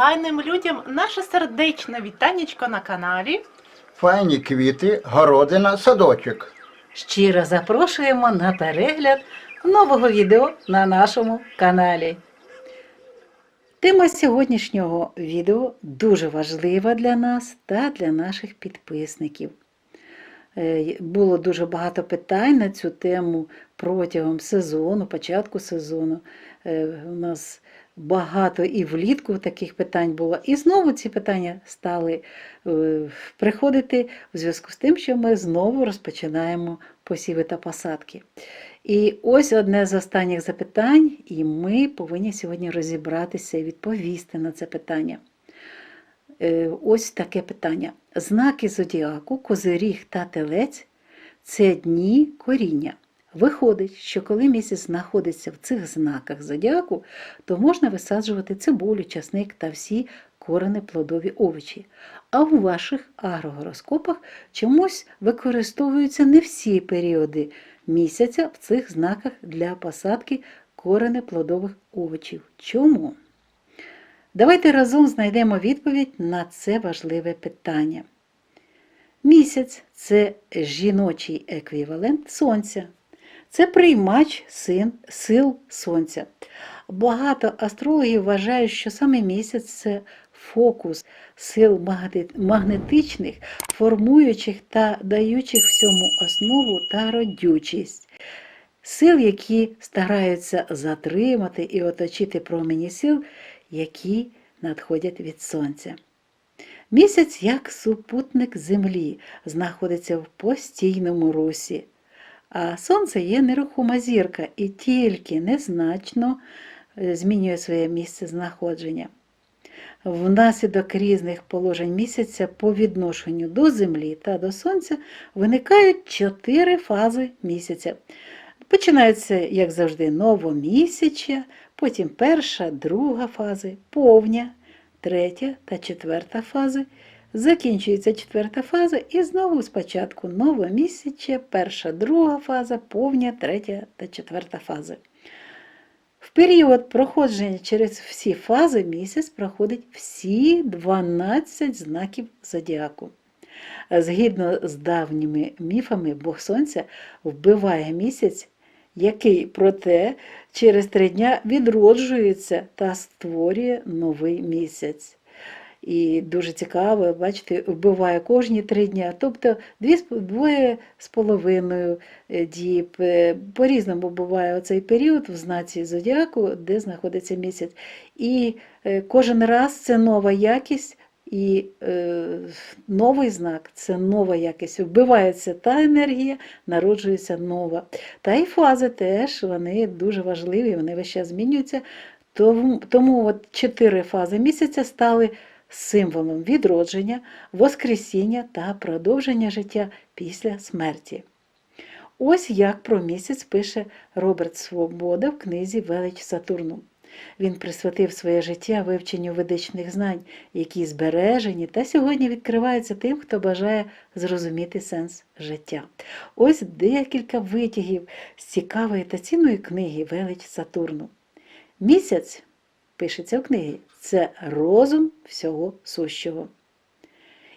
файним людям наше сердечне вітанечко на каналі. Файні квіти, городина, садочок. Щиро запрошуємо на перегляд нового відео на нашому каналі. Тема сьогоднішнього відео дуже важлива для нас та для наших підписників. Е, Було дуже багато питань на цю тему протягом сезону, початку сезону. Е, У нас багато і влітку таких питань було. І знову ці питання стали е, приходити в зв'язку з тим, що ми знову розпочинаємо посіви та посадки. І ось одне з останніх запитань, і ми повинні сьогодні розібратися і відповісти на це питання. Е, Ось таке питання. Знаки зодіаку, козиріг та телець це дні коріння. Виходить, що коли місяць знаходиться в цих знаках зодіаку, то можна висаджувати цибулю, часник та всі корені плодові овочі. А у ваших агрогороскопах чомусь використовуються не всі періоди місяця в цих знаках для посадки корени плодових овочів. Чому? Давайте разом знайдемо відповідь на це важливе питання. Місяць це жіночий еквівалент Сонця. Це приймач син, сил Сонця. Багато астрологів вважають, що саме місяць це фокус сил магнетичних, формуючих та даючих всьому основу та родючість. Сил, які стараються затримати і оточити промені сил, які надходять від Сонця. Місяць, як супутник Землі, знаходиться в постійному русі, а Сонце є нерухома зірка і тільки незначно е, змінює своє місце знаходження. Внаслідок різних положень місяця по відношенню до Землі та до Сонця виникають чотири фази місяця. Починається, як завжди, новомісячя, потім перша, друга фази, повня, третя та четверта фази. Закінчується четверта фаза і знову спочатку новомісяче, перша, друга фаза, повня, третя та четверта фази. В період проходження через всі фази місяць проходить всі 12 знаків зодіаку. Згідно з давніми міфами, Бог Сонця вбиває місяць, який, проте, через три дня відроджується та створює новий місяць. І дуже цікаво, бачите, вбиває кожні три дня, тобто двоє з половиною е, діб. Е, По-різному буває оцей період в знаці зодіаку, де знаходиться місяць. І е, кожен раз це нова якість, і е, новий знак це нова якість. Вбивається та енергія, народжується нова. Та й фази теж вони дуже важливі, вони весь час змінюються. Тому, тому от чотири фази місяця стали символом відродження, воскресіння та продовження життя після смерті. Ось як про місяць пише Роберт Свобода в книзі Велич Сатурну. Він присвятив своє життя вивченню ведичних знань, які збережені та сьогодні відкриваються тим, хто бажає зрозуміти сенс життя. Ось декілька витягів з цікавої та цінної книги Велич Сатурну. Місяць, пишеться в книгі, це розум всього сущого.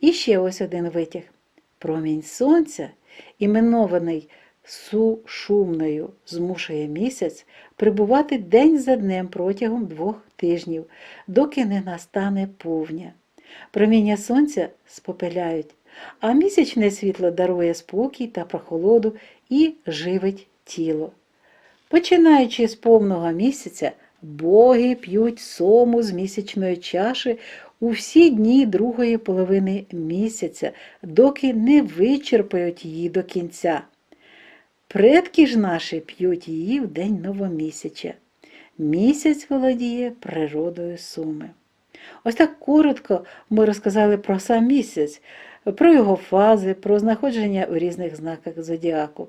І ще ось один витяг. Промінь сонця, іменований сушумною, змушує місяць прибувати день за днем протягом двох тижнів, доки не настане повня. Проміння сонця спопеляють, а місячне світло дарує спокій та прохолоду і живить тіло. Починаючи з повного місяця, боги п'ють сому з місячної чаші у всі дні другої половини місяця, доки не вичерпають її до кінця. Предки ж наші п'ють її в день новомісяча. Місяць володіє природою суми. Ось так коротко ми розказали про сам місяць, про його фази, про знаходження у різних знаках зодіаку.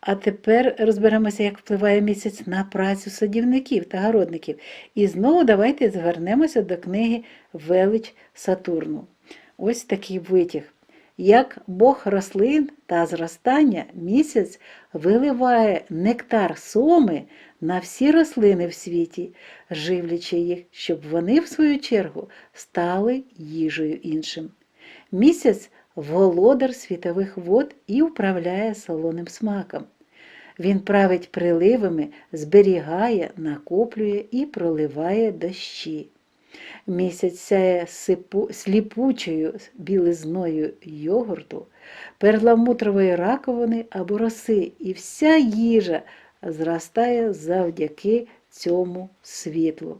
А тепер розберемося, як впливає місяць на працю садівників та городників. І знову давайте звернемося до книги Велич Сатурну. Ось такий витяг. як Бог рослин та зростання місяць виливає нектар соми на всі рослини в світі, живлячи їх, щоб вони, в свою чергу, стали їжею іншим. Місяць володар світових вод і управляє солоним смаком. Він править приливами, зберігає, накоплює і проливає дощі. Місяць сяє сипу, сліпучою білизною йогурту, перламутрової раковини або роси, і вся їжа зростає завдяки цьому світлу.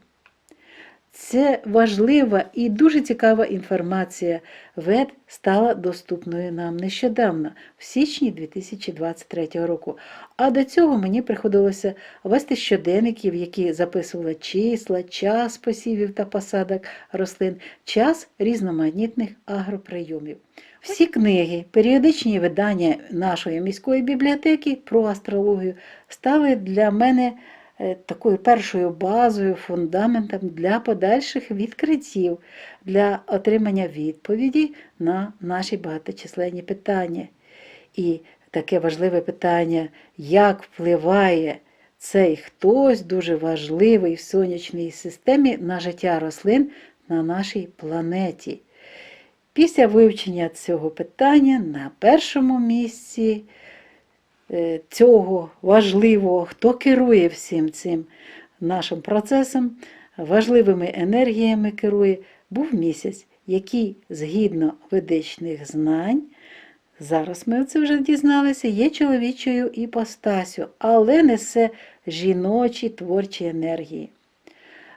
Це важлива і дуже цікава інформація ВЕД стала доступною нам нещодавно, в січні 2023 року. А до цього мені приходилося вести щоденники, в які записувала числа, час посівів та посадок рослин, час різноманітних агроприйомів. Всі книги, періодичні видання нашої міської бібліотеки про астрологію стали для мене такою першою базою, фундаментом для подальших відкриттів, для отримання відповіді на наші багаточисленні питання. І таке важливе питання, як впливає цей хтось дуже важливий в сонячній системі на життя рослин на нашій планеті. Після вивчення цього питання на першому місці е, цього важливого, хто керує всім цим нашим процесом, важливими енергіями керує, був місяць, який згідно ведичних знань, зараз ми це вже дізналися, є чоловічою іпостасю, але несе жіночі творчі енергії.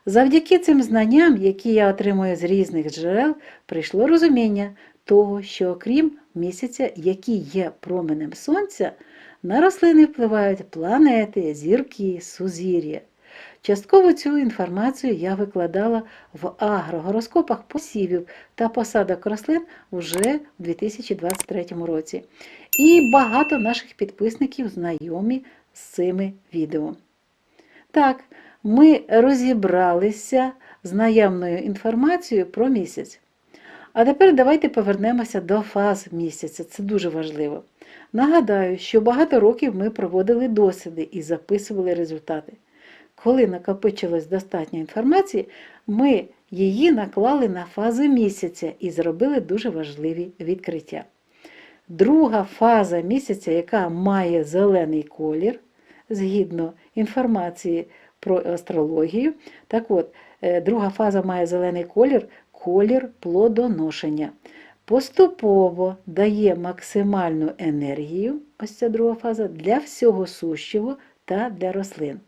Завдяки цим знанням, які я отримую з різних джерел, прийшло розуміння того, що окрім місяця, який є променем сонця, на рослини впливають планети, зірки, сузір'я. Частково цю інформацію я викладала в агрогороскопах посівів та посадок рослин уже в 2023 році. І багато наших підписників знайомі з цими відео. Так, ми розібралися з наявною інформацією про місяць. А тепер давайте повернемося до фаз місяця. Це дуже важливо. Нагадаю, що багато років ми проводили досліди і записували результати. Коли накопичилось достатньо інформації, ми її наклали на фази місяця і зробили дуже важливі відкриття. Друга фаза місяця, яка має зелений колір, згідно інформації про астрологію. Так от, е, друга фаза має зелений колір, колір плодоношення. Поступово дає максимальну енергію, ось ця друга фаза, для всього сущого та для рослин.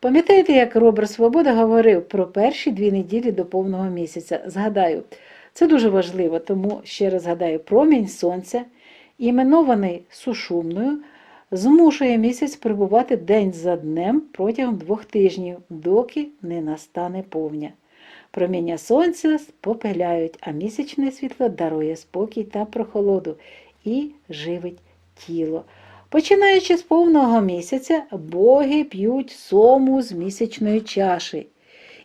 Пам'ятаєте, як Роберт Свобода говорив про перші дві неділі до повного місяця? Згадаю, це дуже важливо, тому ще раз згадаю, промінь сонця, іменований сушумною, змушує місяць перебувати день за днем протягом двох тижнів, доки не настане повня. Проміння сонця попиляють, а місячне світло дарує спокій та прохолоду і живить тіло. Починаючи з повного місяця, боги п'ють сому з місячної чаші.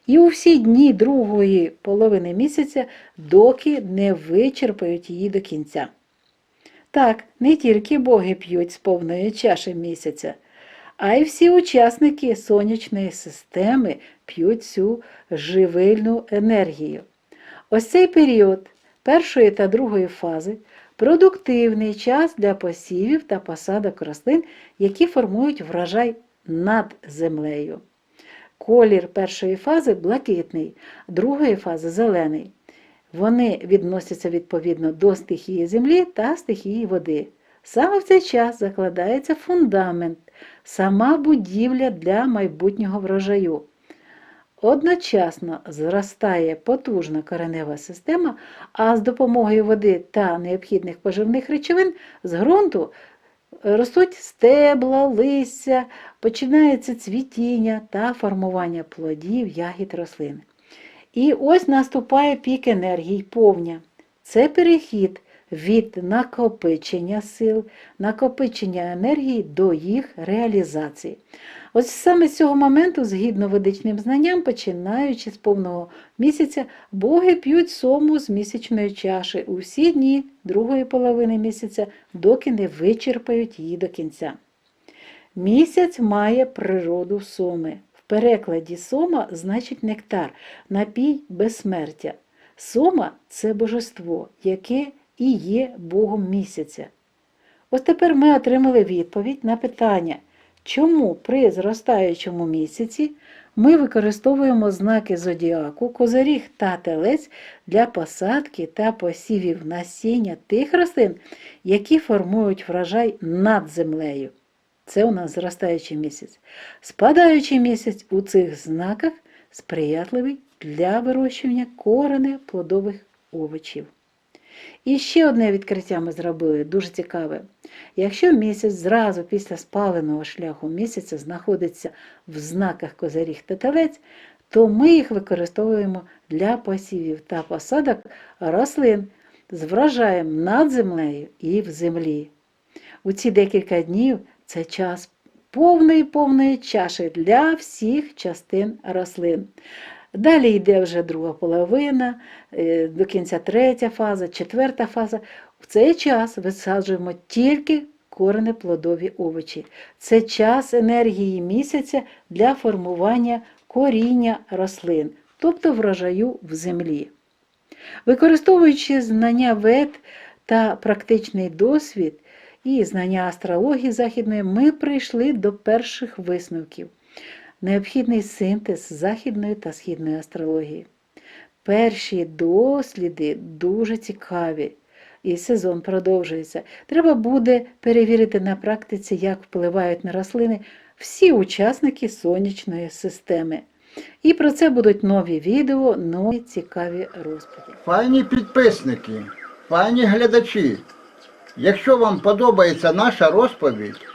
І у всі дні другої половини місяця, доки не вичерпають її до кінця. Так, не тільки боги п'ють з повної чаші місяця, а й всі учасники сонячної системи п'ють цю живильну енергію. Ось цей період першої та другої фази продуктивний час для посівів та посадок рослин, які формують врожай над землею. Колір першої фази блакитний, другої фази зелений. Вони відносяться відповідно до стихії землі та стихії води. Саме в цей час закладається фундамент, сама будівля для майбутнього врожаю. Одночасно зростає потужна коренева система, а з допомогою води та необхідних поживних речовин з ґрунту ростуть стебла, листя, починається цвітіння та формування плодів, ягід рослин. І ось наступає пік енергії повня. Це перехід від накопичення сил, накопичення енергії до їх реалізації. Ось саме з цього моменту, згідно ведичним знанням, починаючи з повного місяця, боги п'ють сому з місячної чаші у всі дні другої половини місяця, доки не вичерпають її до кінця. Місяць має природу соми. В перекладі сома значить нектар, напій безсмертя. Сома це божество, яке і є Богом місяця. Ось тепер ми отримали відповідь на питання, чому при зростаючому місяці ми використовуємо знаки зодіаку, козиріг та телець для посадки та посівів насіння тих рослин, які формують врожай над землею. Це у нас зростаючий місяць. Спадаючий місяць у цих знаках сприятливий для вирощування коренів плодових овочів. І ще одне відкриття ми зробили, дуже цікаве. Якщо місяць зразу після спаленого шляху місяця знаходиться в знаках козиріг та телець, то ми їх використовуємо для посівів та посадок рослин з врожаєм над землею і в землі. У ці декілька днів це час повної повної чаші для всіх частин рослин. Далі йде вже друга половина, е, до кінця третя фаза, четверта фаза. В цей час висаджуємо тільки коренеплодові овочі. Це час енергії місяця для формування коріння рослин, тобто врожаю в землі. Використовуючи знання вед та практичний досвід і знання астрології західної, ми прийшли до перших висновків. Необхідний синтез західної та східної астрології. Перші досліди дуже цікаві, і сезон продовжується. Треба буде перевірити на практиці, як впливають на рослини всі учасники сонячної системи. І про це будуть нові відео, нові цікаві розповіді. Файні підписники, файні глядачі. Якщо вам подобається наша розповідь,